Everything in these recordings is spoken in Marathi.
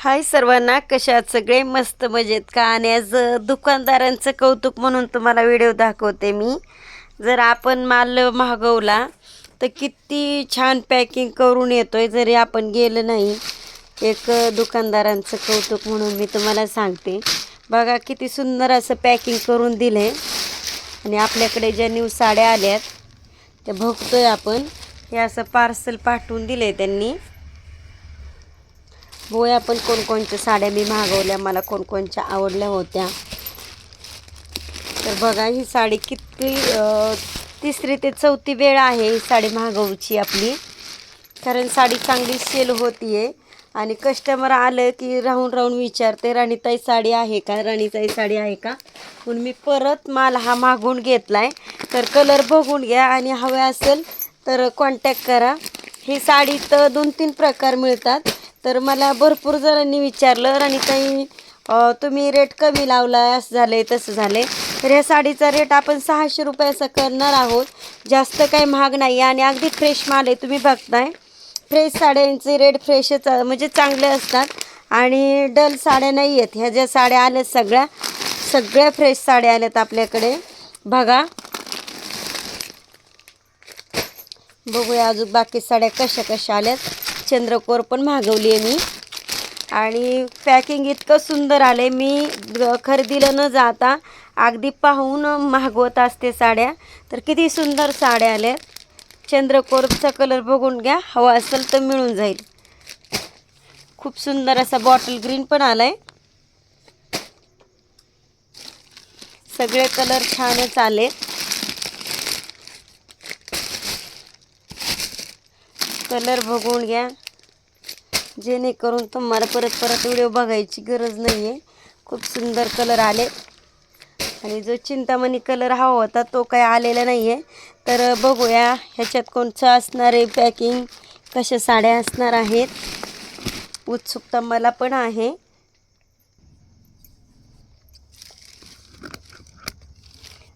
हाय सर्वांना कशात सगळे? मस्त मजेत का? आणि आज दुकानदारांचं कौतुक म्हणून तुम्हाला व्हिडिओ दाखवते मी. जर आपण माल मागवला तर किती छान पॅकिंग करून येतोय जरी आपण गेलं नाही. एक दुकानदारांचं कौतुक म्हणून मी तुम्हाला सांगते. बघा किती सुंदर असं पॅकिंग करून दिलं आणि आपल्याकडे ज्या न्यू साड्या आल्यात त्या बघतोय आपण. हे असं पार्सल पाठवून दिले त्यांनी. होय आपण कोणकोणच्या साड्या मी मागवल्या मला कोणकोणच्या आवडल्या होत्या. तर बघा ही साडी किती तिसरी ते चौथी वेळ आहे ही साडी मागवची आपली. कारण साडी चांगली सेल होती आहे आणि कस्टमर आलं की राहून राहून विचारते राणीताई साडी आहे का? राणीताई साडी आहे का? म्हणून मी परत माल हा मागवून घेतला आहे तर कलर बघून घ्या आणि हवे असेल तर कॉन्टॅक्ट करा. ही साडी तर दोन तीन प्रकार मिळतात. तर मला भरपूर जणांनी विचारलं आणि काही तुम्ही रेट कमी लावला असं झालं आहे तसं झालं आहे तर ह्या साडीचा रेट आपण सहाशे रुपये असं करणार आहोत. जास्त काही महाग नाही आहे आणि अगदी फ्रेश माल आहे तुम्ही बघताय. फ्रेश साड्यांचे रेट फ्रेशच म्हणजे चांगले असतात. आणि डल साड्या नाही आहेत. ह्या ज्या साड्या आल्यात सगळ्या सगळ्या फ्रेश साड्या आल्यात आपल्याकडे. बघा. बघूया अजून बाकी साड्या कशा कशा आल्यात. चंद्रकोर पण मागवली आहे मी. आणि पॅकिंग इतकं सुंदर आलं आहे मी खरेदीला न जाता अगदी पाहून मागवत असते साड्या. तर किती सुंदर साड्या आल्या. चंद्रकोरचा कलर बघून घ्या. हवा असेल तर मिळून जाईल. खूप सुंदर असा बॉटल ग्रीन पण आला आहे सगळे कलर छानच आले. कलर बघून घ्या. जेणेकरून तुम्हाला परत परत व्हिडिओ बघायची गरज नाही आहे खूप सुंदर कलर आले. आणि जो चिंतामणी कलर हवा होता तो काही आलेला नाही आहे तर बघूया ह्याच्यात कोणचं असणार आहे पॅकिंग कशा साड्या असणार आहेत. उत्सुकता मला पण आहे.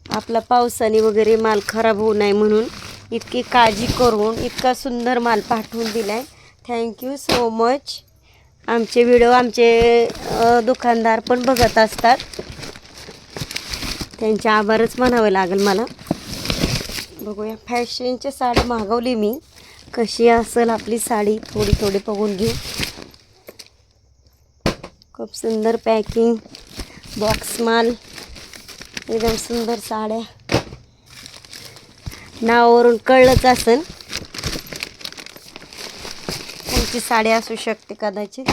आपला पावसाने वगैरे माल खराब होऊ नये म्हणून इतकी काळजी करून इतका सुंदर माल पाठवून दिला आहे थँक्यू सो मच आमचे व्हिडिओ आमचे दुकानदार पण बघत असतात. त्यांचे आभारच म्हणावं लागेल मला. बघूया फॅशनची साडी मागवली मी. कशी असेल आपली साडी थोडी थोडी बघून घेऊ. खूप सुंदर पॅकिंग बॉक्स माल. एकदम सुंदर साड्या. नावावरून कळलंच असेल. ती साडी असू शकते कदाचित?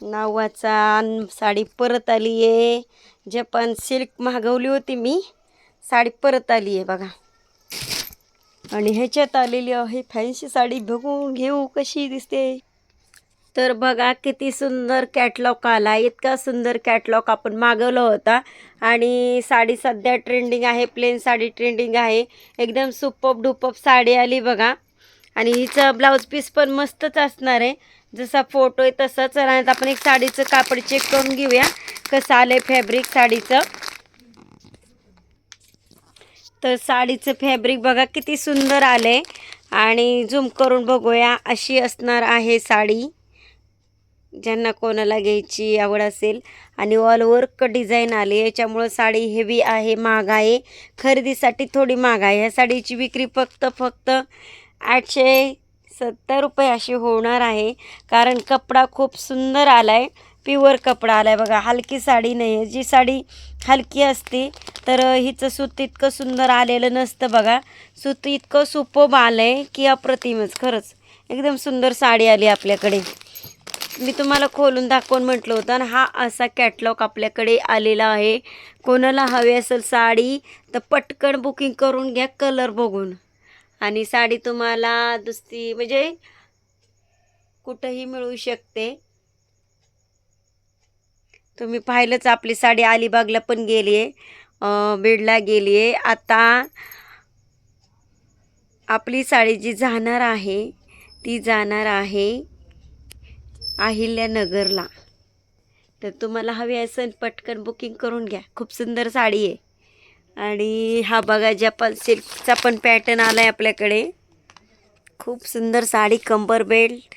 नावाचा साडी परत आली आहे. जपान सिल्क मागवली होती मी साडी परत आली आहे बघा. आणि ह्याच्यात आलेली आहे फॅन्सी साडी. बघून घेऊ कशी दिसते. तर बघा किती सुंदर कॅटलॉग आला. इतका सुंदर कॅटलॉग आपण मागवला होता. आणि साडी सध्या ट्रेंडिंग आहे प्लेन साडी ट्रेंडिंग आहे. एकदम सुपप डुपप साडी आली बघा. आणि हिचं ब्लाऊज पीस पण मस्तच असणार आहे. जसा फोटो आहे तसंच. राहण्यात आपण एक साडीचं कापड चेक करून घेऊया. कसं आलं आहे फॅब्रिक साडीचं. तर साडीचं फॅब्रिक बघा किती सुंदर आले आणि झूम करून बघूया. अशी असणार आहे साडी. ज्यांना कोणाला घ्यायची आवड असेल. आणि ऑल वर्क डिझाईन आली याच्यामुळं साडी हेवी आहे महाग आहे. खरेदीसाठी थोडी महाग आहे. ह्या साडीची विक्री फक्त फक्त आठशे सत्तर रुपये अशी होणार आहे. कारण कपडा खूप सुंदर आला आहे प्युअर कपडा आला आहे बघा. हलकी साडी नाही आहे जी साडी हलकी असते तर हिचं सूत इतकं सुंदर आलेलं नसतं बघा. सूत इतकं सुपोब आलं आहे की अप्रतिमच. खरंच. एकदम सुंदर साडी आली आपल्याकडे. मी तुम्हाला खोलून दाखवून म्हटलं होतं आणि हा असा कॅटलॉग आपल्याकडे आलेला आहे. कोणाला हवी असेल साडी तर पटकन बुकिंग करून घ्या कलर बघून. आणि साडी तुम्हाला दुसरी म्हणजे कुठंही मिळू शकते. तुम्ही पाहिलंच आपली साडी अलिबागला पण गेली आहे. बीडला गेली आहे. आता आपली साडी जी जाणार आहे ती जाणार आहे अहिल्यानगरला. तर तुम्हाला हवी असेल पटकन बुकिंग करून घ्या. खूप सुंदर साडी आहे. आणि हा बघा जपान सिल्कचा पण पॅटर्न आला आहे आपल्याकडे. खूप सुंदर साडी कंबर बेल्ट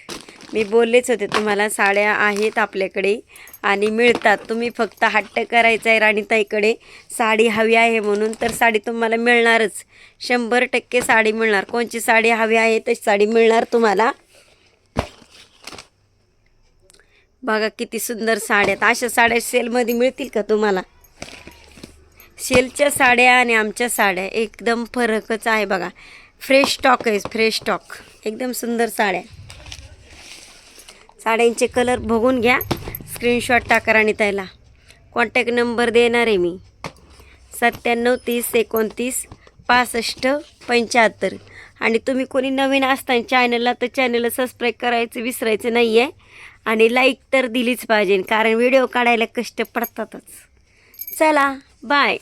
मी बोललेच होते तुम्हाला साड्या आहेत आपल्याकडे आणि मिळतात. तुम्ही फक्त हट्ट करायचा आहे राणीताईकडे. साडी हवी आहे म्हणून तर साडी तुम्हाला मिळणारच. शंभर टक्के साडी मिळणार. कोणची साडी हवी आहे तशी साडी मिळणार तुम्हाला. बघा किती सुंदर साड्या आहेत. अशा साड्या सेलमध्ये मिळतील का तुम्हाला? सेलच्या साड्या आणि आमच्या साड्या एकदम फरकच आहे बघा. फ्रेश स्टॉक आहे फ्रेश स्टॉक एकदम सुंदर साड्या साड्यांचे कलर बघून घ्या. स्क्रीनशॉट टाका आणि त्याला कॉन्टॅक्ट नंबर देणार आहे मी. सत्त्याण्णव तीस एकोणतीस पासष्ट पंच्याहत्तर. आणि तुम्ही कोणी नवीन असताना चॅनलला तर चॅनलला सबस्क्राईब करायचं विसरायचं नाही आहे आणि लाईक तर दिलीच पाहिजे कारण व्हिडिओ काढायला कष्ट पडतातच. चला बाय